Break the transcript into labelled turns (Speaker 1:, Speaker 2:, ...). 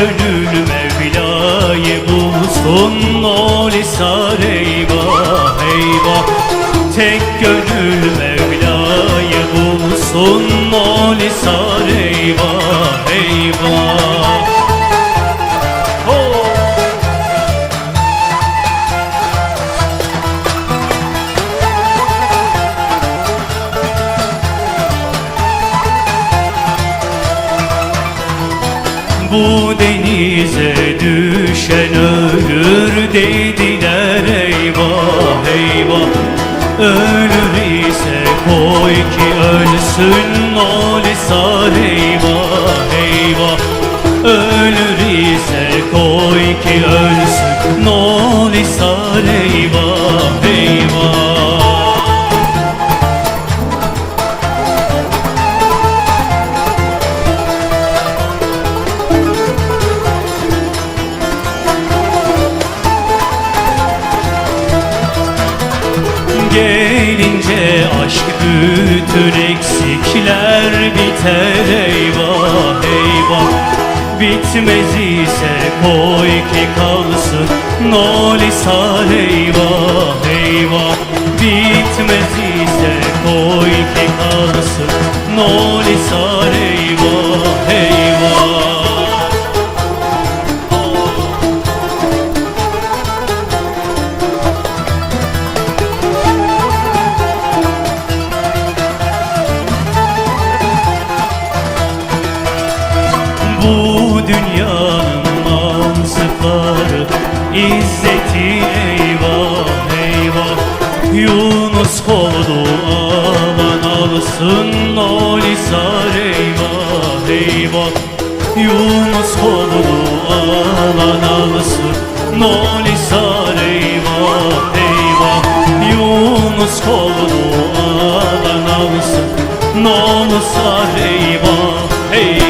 Speaker 1: gönül Mevla'yı bulsun. Ol isar eyvah eyvah. Tek gönül Mevla'yı bulsun. Ol isar eyvah eyvah. Bu denize düşen ölür dediler eyvah eyvah. Ölür ise koy ki ölsün o lisan eyvah Gelince aşk bütün eksikler biter eyvah eyvah. Bitmez ise koy ki kalsın no lisan eyvah eyvah. Bitmez ise koy ki kalsın no lisan İzzeti eyvah eyvah. Yunus kovdu aman alsın o lisan eyvah eyvah. Yunus kovdu aman alsın o lisan eyvah eyvah. Yunus kovdu aman alsın o lisan eyvah